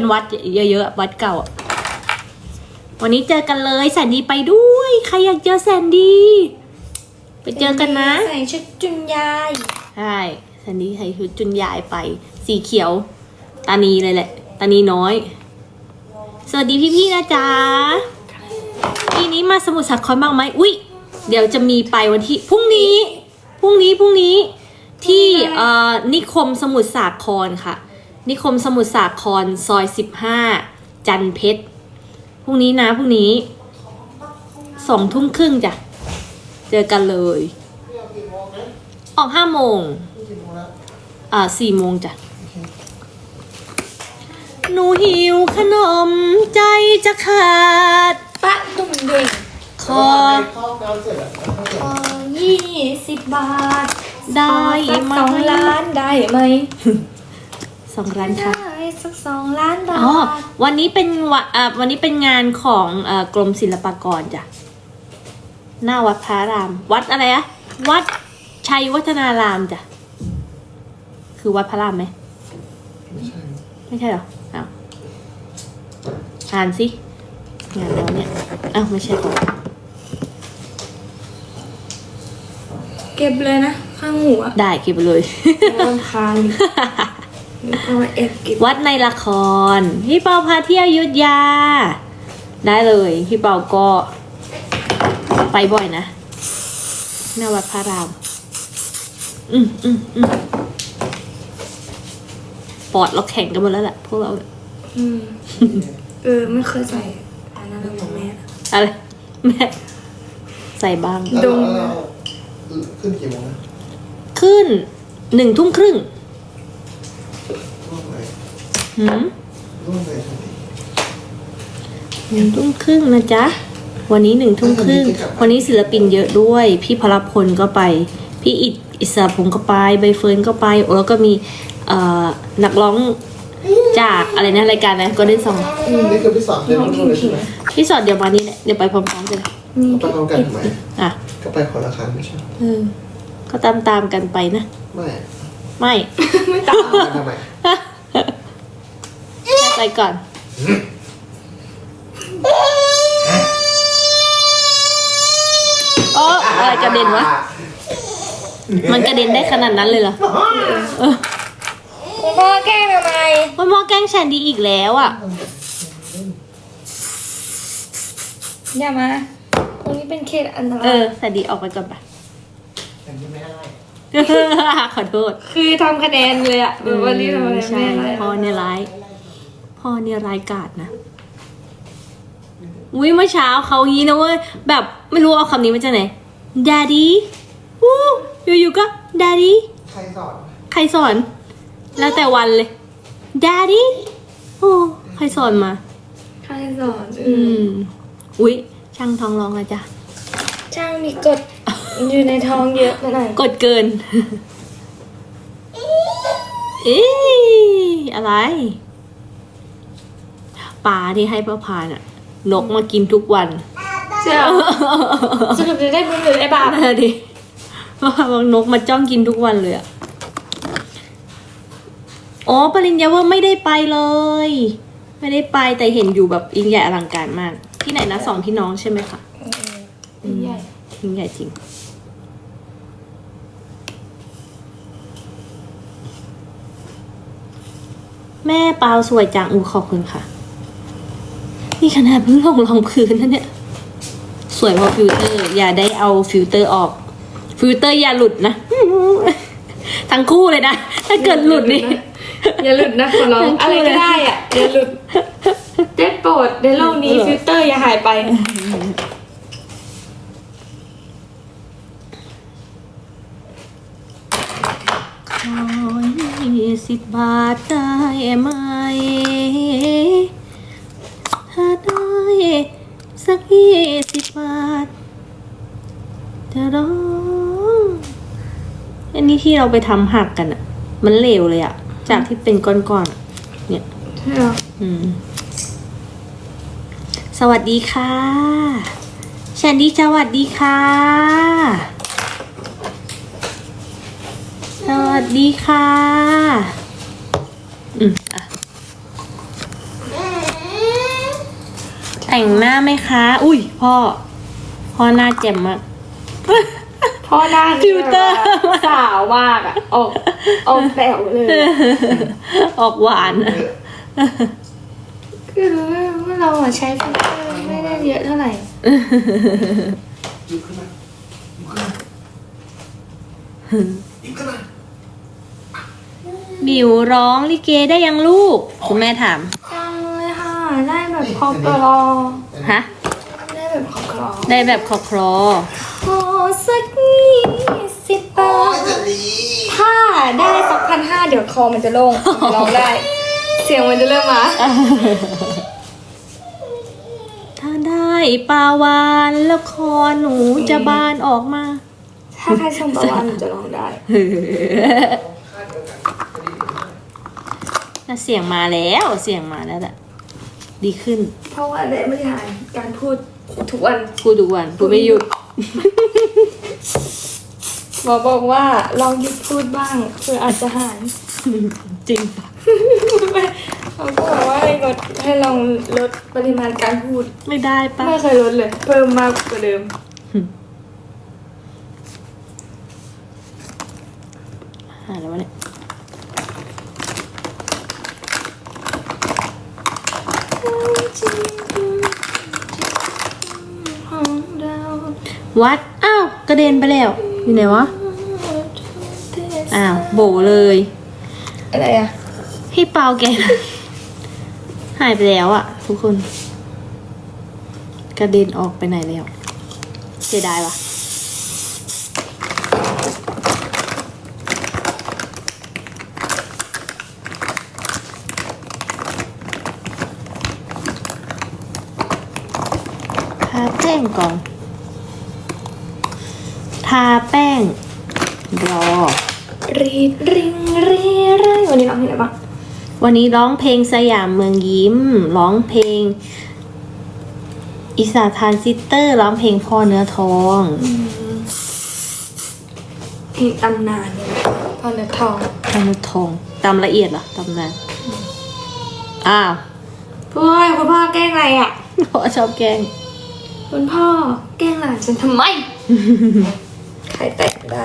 เป็นวัดเยอะๆอะวัดเก่าอะวันนี้เจอกันเลยแสนดีไปด้วยใครอยากเจอแสนดี ไปเจอกันนะใส่ชุดจุนยายใช่แสนดีใส่ชุดจุนยายไป สีเขียว ตานีเลยแหละ ตานีน้อย สวัสดีพี่ๆนะจ๊ะปีนี้มาสมุทรสาครบ้างไหมอุ้ยเดี๋ยวจะมีไปวันที่พรุ่งนี้พรุ่งนี้พรุ่งนี้ที่เอ่อนิคมสมุทรสาครค่ะ นิคมสมุทรสาครซอยสิบห้าจันทร์เพชรพรุ่งนี้นะพรุ่งนี้สองทุ่มครึ่งจ้ะ เจอกันเลย ออกห้าโมงอ่าสี่โมงจ้ะ หนูหิวขนมใจจะขาด ปะตุ่มเด็กคอเข้าน้ำเสร็จแล้วพอยี่สิบบาทได้สักไหมสองล้านได้ไหม สองร้านค่ะได้สักสองล้านบาทอ๋อวันนี้เป็นวันอ่าวันนี้เป็นงานของเอ่อกรมศิลปากรจ้ะหน้าวัดพระราม วัดอะไรอะวัดชัยวัฒนารามจ้ะคือวัดพระรามไหมไม่ใช่ไม่ใช่เหรออ้าวอ่านสิงานแล้วเนี่ยอ้าวไม่ใช่ของเก็บเลยนะ ข้างหัวได้เก็บไปเลยรำคาญ แล้วก็มาแอบเก็บวัดในละครพี่เปาพาเที่ยวอยุทธยา ได้เลยพี่เปาก็ ไปบ่อยนะหน้าวัดพระรามอืมอืมอืมปอดเราแข็งกันหมดแล้วแหละพวกเราอืมเออไม่เคยใส่อันนั้นเลยของแม่อะไรแม่ใส่บ้าง แล้วดมเราขึ้นกี่โมงนะ ขึ้นหนึ่งทุ่มครึ่งร่วมไหน หืมร่วมไหนทันทีหนึ่งทุ่มครึ่งนะจ๊ะ วันนี้หนึ่งทุ่มครึ่ง วันนี้ศิลปินเยอะด้วย พี่พลพลก็ไป พี่อิดอิสระพงศ์ก็ไป ใบเฟิร์นก็ไปโอ้แล้วก็มีเอ่อนักร้องจากอะไรนะรายการนะก็ได้สองนี่คือพี่สอนเรียนรู้เลยใช่ไหมพี่สอดเดี๋ยวมานี้แหละเดี๋ยวไปพร้อมๆกันเลยนี่ก็ไปพร้อมกันทำไมอะก็ไปคนละคันไม่ใช่เออก็ตามตามๆกันไปนะ ไม่ ไม่ ไม่ตามทำไม ไปก่อนโอ้อะไรกระเด็นวะ มันกระเด็นได้ขนาดนั้นเลยเหรอเออคุณพ่อแกล้งทำไมวันมอแกล้งแชนดีอีกแล้วอะ อย่ามา ตรงนี้เป็นเขตอันตเอรายอแชนดีออกไปก่อนไปยังไม่ได้ขอโทษ คือทำคะแนนเลยอะแบบว่ารีบทำคะแนนใช่ไม่ได้พ่อเนี่ยร้าย พ่อเนี่ยร้ายกาจนะอุ้ยเมื่อเช้าเขางี้นะเว้ยแบบไม่รู้เอาคำนี้มาจากไหน daddy วู้อยู่ๆก็ daddy ใครสอน ใครสอน แล้วแต่วันเลย daddy โอ้ใครสอนมา ใครสอนอืมอุ้ยช่างท้องร้องอะจ้ะช่างมีกฎอยู่ในท้องเยอะไปหน่อยกดเกิน เอ๊ะอะไร ปลาที่ให้ป้าพานอะนกมากินทุกวันเจ้าสรุปจะได้บุญหรือได้บาปนั่นนะดิว่าบางนกมาจ้องกินทุกวันเลยอะอ๋อปริญญาว่าไม่ได้ไปเลย ไม่ได้ไปแต่เห็นอยู่แบบยิ่งใหญ่อลังการมาก ที่ไหนนะสองพี่น้องใช่ไหมคะใหญ่ยิ่งใหญ่จริง แม่เปาสวยจังอูขอบคุณค่ะ นี่ขนาดเพิ่งลงรองพื้นนะเนี่ย สวยเพราะฟิลเตอร์ อย่าได้เอาฟิลเตอร์ออก ฟิลเตอร์อย่าหลุดนะ ทั้งคู่เลยนะ ถ้าเกิดหลุดนี่อย่าหลุดนะขอร้องอะไรก็ได้อะอย่าหลุดเด็ดโปรดในโลกนี้ฟิลเตอร์อย่าหายไปขอยี่สิบบาทได้ไหม ถ้าได้สักยี่สิบบาท จะร้องอันนี้ที่เราไปทำหักกันอะมันเหลวเลยอะจากที่เป็นก้อนๆอะเนี่ยใช่เหรออืม สวัสดีค่ะแชนดี้สวัสดีค่ะ สวัสดีค่ะ อืมอะแต่งหน้าไหมคะ อุ้ยพ่อ พ่อหน้าแจ่มมาก พ่อหน้าฟิลเตอร์สาวมากอะออกออกแต๋วเลยออกหวานอะคือรู้ว่าเราอะใช้ฟิลเตอร์ไม่ได้เยอะเท่าไหร่หยิบขึ้นมาหยิบขึ้นมาหยิบขึ้นมาบิวร้องลิเกได้ยังลูก คุณแม่ถามจังเลยค่ะ ได้แบบคอกรอฮะได้ แบบคอกรอได้แบบคอคลอขอสักยี่สิบโอ้บายทจะดีถ้าได้สักพันห้าเดี๋ยวคอมันจะโล่งร้องได้ เสียงมันจะเริ่มมา ถ้าได้ปลาวานแล้วคอหนูจะบานออกมา ถ้าใครชมประวันหนูจะร้องได้ น่ะเสียงมาแล้วเสียงมาแล้วแหละดีขึ้น เพราะว่าได้บริหารการพูด ทุกวันพูดทุกวันพูดไม่หยุดหมอบอกว่าลองหยุดพูดบ้างเพื่ออาจจะหายจริงปะเขาก็บอกว่าให้ลดให้ลองลดปริมาณการพูดไม่ได้ปะไม่เคยลดเลย เพิ่มมากกว่าเดิมหาแล้ววะเนี่ย วัด อ้าว กระเด็นไปแล้ว อยู่ไหนวะ อ้าว โบเลย อะไรอะ ให้เปาแก หายไปแล้วอะทุกคน กระเด็นออกไปไหนแล้ว เสียดายวะทาแป้งก่อน ทาแป้ง รอ รีดริงรีไรวันนี้ร้องเพลงอะไรบ้างวันนี้ร้องเพลงสยามเมืองยิ้ม ร้องเพลง อิสาทานซิสเตอร์ ร้องเพลงพ่อเนื้อทอง เพลงตำนานเนี่ยพอเนื้อทองพ่อเนื้อทองตำละเอียดเหรอตำนานอ้าวพ่อคุณพ่อแกล้งอะไรอะพ่อชอบแกล้งคุณพ่อแกล้งหลานฉันทำไม ใครแตะไม่ได้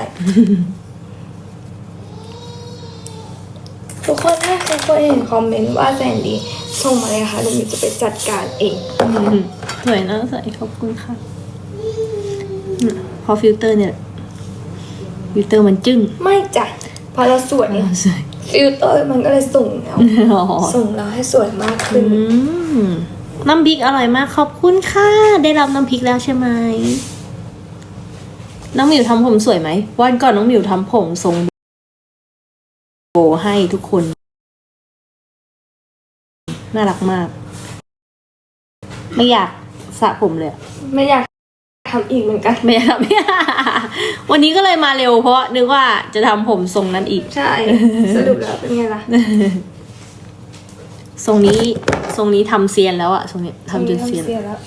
ทุกคนถ้าทุกคนเห็นคอมเมนต์ว่าแสนดีส่งมาเลยค่ะเดี๋ยวหนูจะไปจัดการเองอืมสวยนะสวยขอบคุณค่ะอืมพอฟิลเตอร์เนี่ยฟิลเตอร์มันจึ้งไม่จ้ะพอเราสวยเนี่ยสวยฟิลเตอร์มันก็เลยส่งเราอ๋อส่งเราให้สวยมากขึ้นอืมน้ำพริกอร่อยมากขอบคุณค่ะ ได้รับน้ำพริกแล้วใช่ไหม น้องหมิวทำผมสวยไหม วันก่อนน้องหมิวทำผมทรงโบให้ทุกคน น่ารักมาก ไม่อยากสระผมเลยอะไม่อยากทำอีกเหมือนกัน ไม่อยากทำ วันนี้ก็เลยมาเร็วเพราะนึกว่าจะทำผมทรงนั้นอีก ใช่ สรุปแล้วเป็นไงล่ะ ทรงนี้ ทรงนี้ทำเซียนแล้วอะทรงนี้ทำจนเซียนทำแล้ว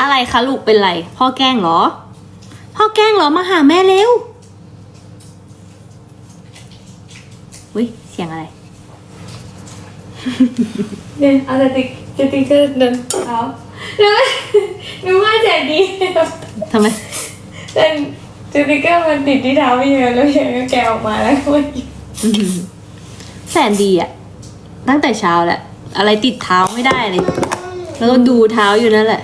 อะไรคะลูกเป็นไร พ่อแกล้งเหรอ พ่อแกล้งเหรอมาหาแม่เร็วอุ้ยเสียงอะไร เนี่ยเอาสติ๊กสติ๊กเกอร์เดินเท้าหนูหนูว่าใจดีทำไมแต่สติ๊กเกอร์มันติดที่เท้าพี่เมย์แล้วพี่เมย์ก็แกะออกมาแล้วก็หยิบอื้อหือแสนดีอะตั้งแต่เช้าแหละ อะไรติดเท้าไม่ได้เลย แล้วก็ดูเท้าอยู่นั่นแหละ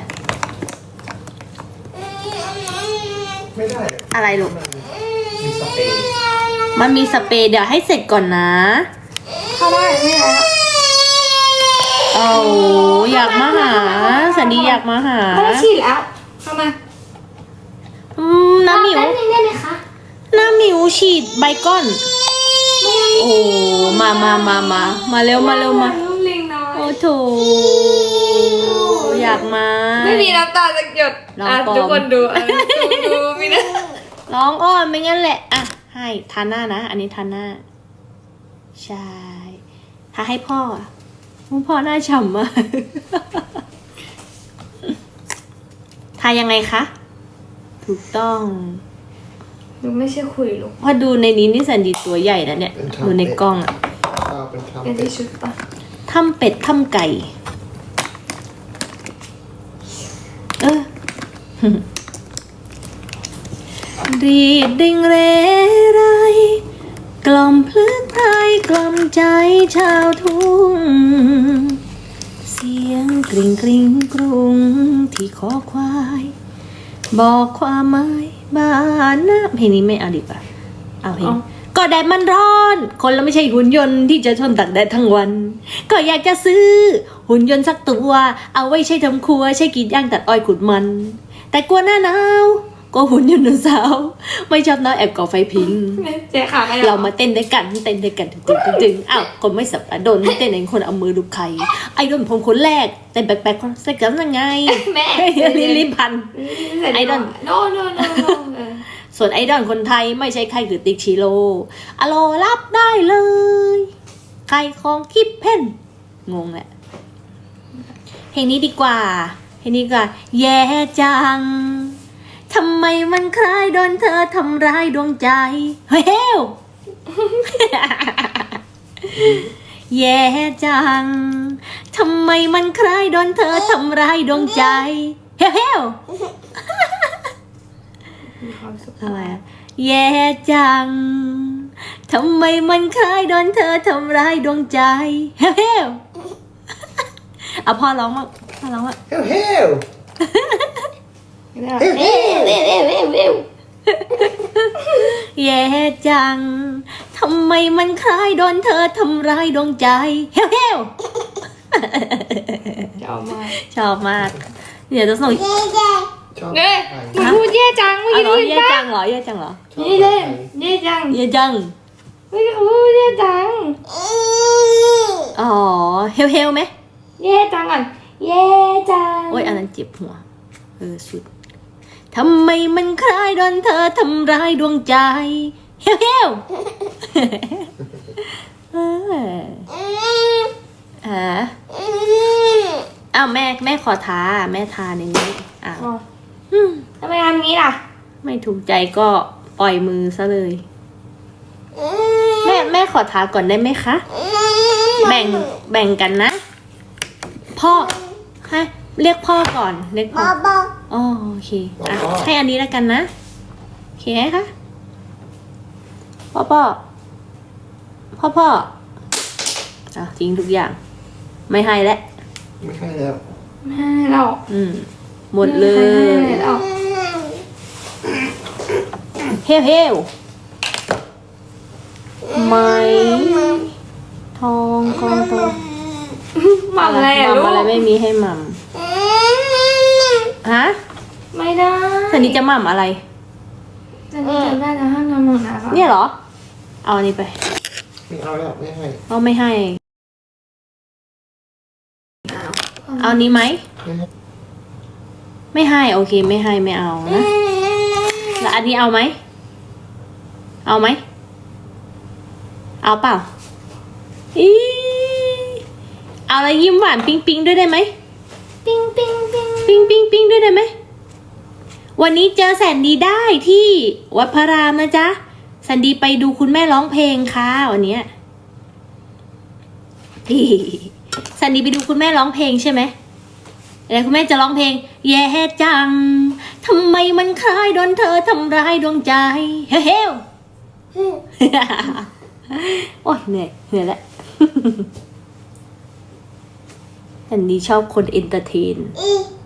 ไม่ได้อะไรลูก มีสเปรย์มันมีสเปรย์เดี๋ยวให้เสร็จก่อนนะเข้าได้ไม่ได้แล้วเอาอยากมาหาแสนดีอยากมาหาไม่ได้ฉีดแล้วเข้ามาอืมน้ำหมิวแป๊บนึงได้ไหมคะน้ำหมิวฉีดใบก้อน โอ้มามามามามาเร็วมาเร็วมาลูกลิงน้อยโอ้โถ อยากมาไม่มีน้ำตาสักหยดลองอะปลอม ทุกคนดูอะดูดูมีนะร้องอ้อนไม่งั้นแหละ อะ ให้ทาหน้านะ อันนี้ทาหน้า ใช่ทาให้พ่ออะพ่อหน้าฉ่ำมาก ทายังไงคะ ถูกต้อง หนูไม่ใช่คุยลูกพอดูในนี้นี่แสนดีตัวใหญ่นะเนี่ย ดูในกล้องอะเอาเป็นทำเป็นเป็นที่ชุดปะทำเป็ดทำไก่ เออ รีดดิ่งเรไร กล่อมพลึกไพรกล่อมใจชาวทุ่ง เสียงกริ่งกริ่งกรุงที่คอควาย บอกความหมายบ้านนะเพลงนี้ไม่เอาดีกว่าเอาเพลงเอาก็แดดมันร้อน คนเราไม่ใช่หุ่นยนต์ที่จะทนตักแดดทั้งวัน ก็อยากจะซื้อหุ่นยนต์สักตัว เอาไว้ใช้ทำครัว ใช้กรีดย่างตัดอ้อยขุดมัน แต่กลัวหน้าหนาวก็หุ่นยนต์หนุ่มสาวไม่ชอบหน้าแอบก่อไฟพิง เจ๊ขาไม่ได้เรามาเต้นด้วยกันเต้นด้วยกันตึงตึงตึงตึงอ้าวคนไม่สับโดนเต้นเองคนเอามือดูใครไอ้โดนผมคนแรกเต้นแปลกๆคนใส่กันยังไงแม่ลิลิพันไอดอลโนโนโนโนเออส่วนไอดอลคนไทยไม่ใช่ใครคือติ๊กชิโร่อโลรับได้เลยใครของคิปเพนงงแหละเพลงนี้ดีกว่า เพลงนี้ดีกว่าแย่จังทำไมมันคล้ายโดนเธอทำร้ายดวงใจ เฮ้ยเฮวแย่จังทำไมมันคล้ายโดนเธอทำร้ายดวงใจเฮ้วเฮวมีความสุขอะไรอะแย่จังทำไมมันคล้ายโดนเธอทำร้ายดวงใจเฮ้วเฮวเอาพ่อร้องมั้ง พ่อร้องมั้งเฮลเฮลเอ๊ะเอ๊ะเอ๊ะเอ๊ะเอ๊ะแย่จัง ทำไมมันคล้ายโดนเธอทำร้ายดวงใจ เฮ้วเฮวจะเอามาชอบมาก เดี๋ยวจะส่งชอบเน่ยใครมึงพูดแย่จังไม่เอาเหรอรู้แย่ป่ะจังเหรอแย่จังเหรอชอบนี่ใครเล่นแย่จังแย่จังไม่รู้แย่จัง อ๋อ เฮลเฮลไหมแย่จังก่อน แย่จังโอ้ยอันนั้นเจ็บหัว เออสุดทำไมมันคล้ายโดนเธอทำร้ายดวงใจเฮลเฮลเอออ่าอ้าวแม่แม่ขอทาแม่ทาในนี้อ้าวอ๋ออืมทำไมทำงี้ล่ะ ไม่ถูกใจก็ปล่อยมือซะเลย แม่แม่ขอทาก่อนได้ไหมคะ แบ่งแบ่งกันนะ พ่อให้ เรียกพ่อก่อนเรียกพ่ออ๋อโอเคอะให้อันนี้แล้วกันนะโอเคไหมคะพ่อพ่อพ่อพ่ออะทิ้งทุกอย่าง ไม่ให้แล้วไม่ให้แล้วไม่หรอกอืม หมดเลยไม่หรอกเฮลเฮลไหมทองกองโต หมักอะไรอะหลูม่ำอะไรกไม่มีให้หมัม ฮะไม่ได้สันนี้จะหม่ำอะไร จะนี่จำได้แล้วห้ามทำหมดนะเนี่ยเหรอ เอาอันนี้ไปไม่เอาแล้วไม่ให้เอาไม่ให้ เอานี้ไหม ไม่ให้ไม่ให้ โอเคไม่ให้ไม่เอานะ แล้วอันนี้เอาไหม เอาไหม เอาเปล่าอีเอาอะไรยิ้มหวานปิ๊งปิ๊งด้วยได้ไหม ปิ้งปิ้งปิ้ง ปิ๊งปิ๊งปิ๊งด้วยได้ไหม วันนี้เจอแสนดีได้ที่วัดพระรามนะจ๊ะแสนดีไปดูคุณแม่ร้องเพลงค่ะวันนี้ยแสนดีไปดูคุณแม่ร้องเพลงใช่ไหมแล้วคุณแม่จะร้องเพลง แย่จังทำไมมันคล้ายโดนเธอทำร้ายดวงใจ เฮ้เฮ้วโอ้ยเหนื่อยเหนื่อยแล้ว อันนี้ชอบคนเอนเตอร์เทน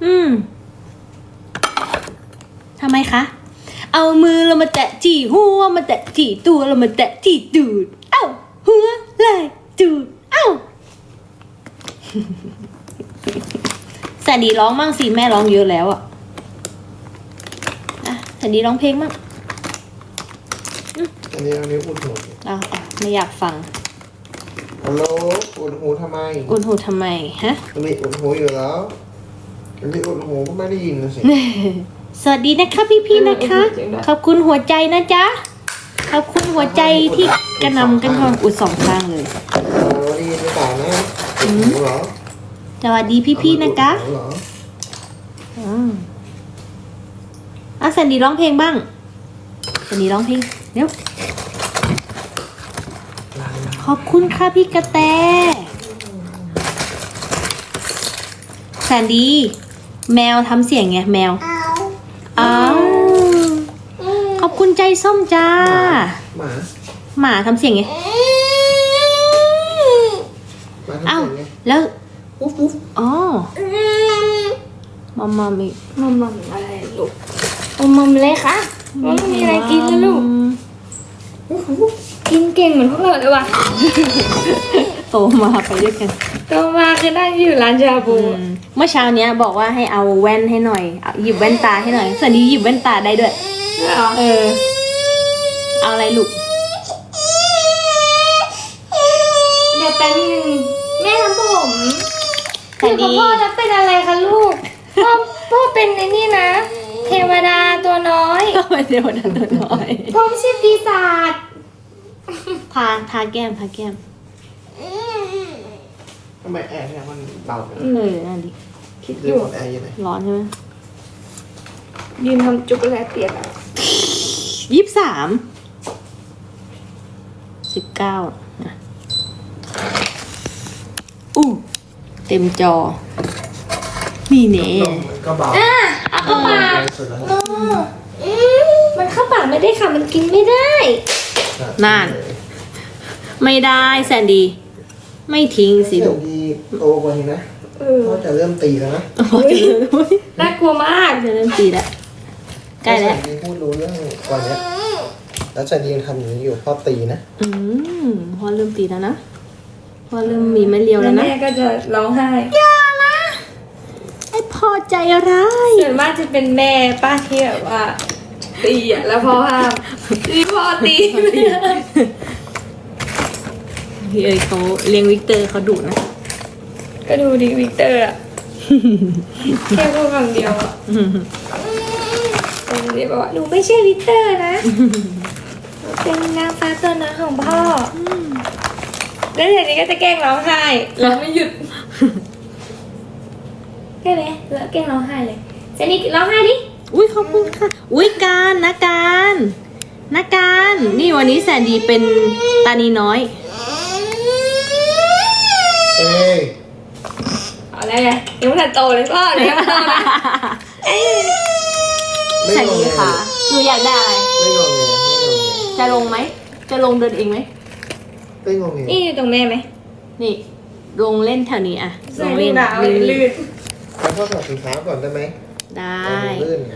อืมทำไมคะ เอามือเรามาแตะที่หัวมาแตะที่ตัวเรามาแตะที่ตูด เอ้า หัวไหล่ตูด เอ้าแสนดีร้องมั่งสิแม่ร้องเยอะแล้วอะอะแสนดีร้องเพลงมั่งอันนี้อันนี้อุ่นหูเอาเอาไม่อยากฟัง ฮัลโหลอุ่นหูทำไมอุ่นหูทำไมฮะอันนี้อุ่นหูอยู่แล้วอันนี้อุ่นหูก็ไม่ได้ยินนะสิสวัสดีนะคะพี่ๆนะคะ ขอบคุณหัวใจนะจ๊ะขอบคุณหัวใจที่กระหนำกันทองอุดสองข้างเลยเออได้ยินหรือเปล่านะอุ่นหูเหรอสวัสดีพี่ๆนะคะอุ่นหูเหรออืมอะแซนดี้ร้องเพลงบ้างแซนดี้ร้องเพลงเร็ว ขอบคุณค่ะพี่กระแตแซนดี้แมวทำเสียงไงแมวเอาอ้าวขอบคุณใจส้มจ้า หมาหมาทำเสียงไงหมาทำอ้าวเสียงไงแล้ววุ๊บวุ๊บอ๋อมอมมอมอีกมัมมัมอะไรลูกมัมมัมเลยค่ะมันไม่มีอะไรกินแล้วลูก กินเก่งเหมือนพวกเราเลยว่ะโตมาไปด้วยกันโตมาคือนั่งอยู่ร้านชาบูอืมเมื่อเช้าเนี้ยบอกว่าให้เอาแว่นให้หน่อยเอาหยิบแว่นตาให้หน่อยส่วนนี้หยิบแว่นตาได้ด้วยเหรอเออ เอาอะไรลูกเดี๋ยวแป๊บนึงแม่ทำผมแต่คือดีกับพ่อแล้วเป็นอะไรคะลูกพ่อพ่อเป็นไอ้นี่นะ เทวดาตัวน้อยก็ไปเดี๋ยวนั้นตัวน้อยพ่อไม่ใช่ปีศาจ ทาทาแก้มทาแก้มทำไมแอร์เนี่ยมันเบาจังเออนั่นดิคิดอเรื่ยู่องของแอร์ยังไงร้อนใช่ไหมยืนทำจุกโกแลตเปียกอะยี่สิบสามสิบเก้านะอู้เต็มจอ นี่เน่ลมมันก็เบาอะเอาเข้าปากแรงสุดแล้วโอ้อืมมันเข้าปากไม่ได้ค่ะ มันกินไม่ได้ นั่น ไม่ได้แซนดี้ไม่ทิ้งสิเสียลูงกดีโตกว่านี้นะเออพ่อจะเริ่มตีแล้วนะพอจะเริ่มด้วยน่ากลัวมากจะเริ่มตีแล้วใกล้แล้วเสียงดีพูดรู้เรื่องกว่านี้แล้วเสียงดียังทำอย่างนี้อยู่พ่อตีนะอืมพอเริ่มตีแล้วนะพอเริ่มมีไม่เลียวแล้แล้ววนะแม่ก็จะร้องไห้ไอ้พอใจร้ายส่วนมากจะเป็นแม่ป้าที่แบบว่าตีอะแล้วพ่อห้ามตี พ่อตีพี่เอ๋ยเขาเลี้ยงวิกเตอร์เขาดุนะ ก็ดูดิวิกเตอร์อะแค่พูดคำเดียวอะตรงนี้บอกว่าหนูไม่ใช่วิกเตอร์นะหนูเป็นนางฟ้าตัวน้อยของพ่ออแล้วทีนี้ก็จะแกล้งร้องไห้ร้องไม่หยุดใช่ไหมแล้วแกล้งร้องไห้เลยเจนนี่ร้องไห้ดิ อุ้ยขอบคุณค่ะ อุ้ยการนะการ นะการ นี่วันนี้แสนดีเป็นตานีน้อย เอ้ยเอาแล้วไงยังไม่ทันโตเลยพ่อเดี๋ยวยังไม่โตนะไม่แสนงงดีเงค่ะหนูอยากได้อะไร ไม่งงเงไม่งงเงจะลงไหม จะลงเดินเองไหม ไม่งงเงนี่อยู่ตรงแม่ไหมนี่ ลงเล่นแถวนี้อะลใส่งลูเล่กนดาวลื่นลื่นแล้วพ่อถอดถุงเท้าก่อนได้ไหมๆได้เอาลื่นไง